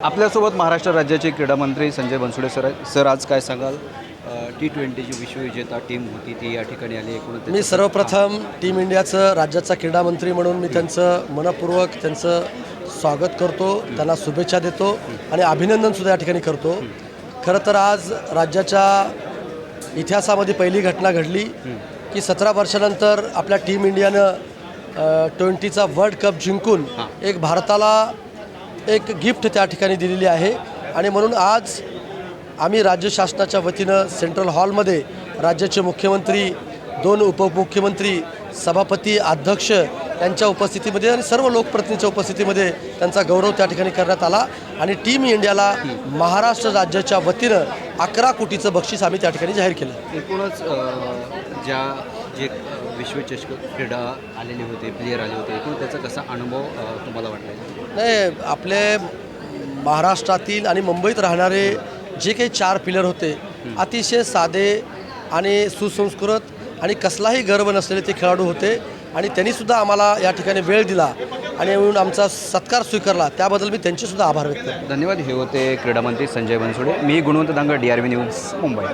आपल्यासोबत महाराष्ट्र राज्याचे क्रीडा मंत्री संजय बनसोडे सर सर आज काय सांगाल? टी ट्वेंटीची विश्वविजेता टीम होती ती या ठिकाणी आली एकूण मी सर्वप्रथम टीम इंडियाचं राज्याचा क्रीडा मंत्री म्हणून मी त्यांचं मनपूर्वक त्यांचं स्वागत करतो त्यांना शुभेच्छा देतो आणि अभिनंदनसुद्धा या ठिकाणी करतो. खरं तर आज राज्याच्या इतिहासामध्ये पहिली घटना घडली की सतरा वर्षानंतर आपल्या टीम इंडियानं ट्वेंटीचा वर्ल्ड कप जिंकून एक भारताला एक गिफ्ट त्या ठिकाणी दिलेली आहे. आणि म्हणून आज आम्ही राज्य शासनाच्या वतीनं सेंट्रल हॉलमध्ये राज्याचे मुख्यमंत्री दोन उपमुख्यमंत्री सभापती अध्यक्ष त्यांच्या उपस्थितीमध्ये आणि सर्व लोकप्रतिनिधींच्या उपस्थितीमध्ये त्यांचा गौरव त्या ठिकाणी करण्यात आला. आणि टीम इंडियाला महाराष्ट्र राज्याच्या वतीनं अकरा कोटीचं बक्षीस आम्ही त्या ठिकाणी जाहीर केलं. एकूणच ज्या जे विश्वचषक क्रीडा आलेले होते प्लेयर आले होते एकूण त्याचा कसा अनुभव तुम्हाला वाटला? नाही आपले महाराष्ट्रातील आणि मुंबईत राहणारे जे काही चार पिलर होते अतिशय साधे आणि सुसंस्कृत आणि कसलाही गर्व नसलेले ते खेळाडू होते आणि त्यांनीसुद्धा आम्हाला या ठिकाणी वेळ दिला आणि म्हणून आमचा सत्कार स्वीकारला. त्याबद्दल मी त्यांचेसुद्धा आभार व्यक्त करतो. धन्यवाद. हे होते क्रीडा मंत्री संजय बनसोडे. मी Gunwant Dangad D R V news Mumbai.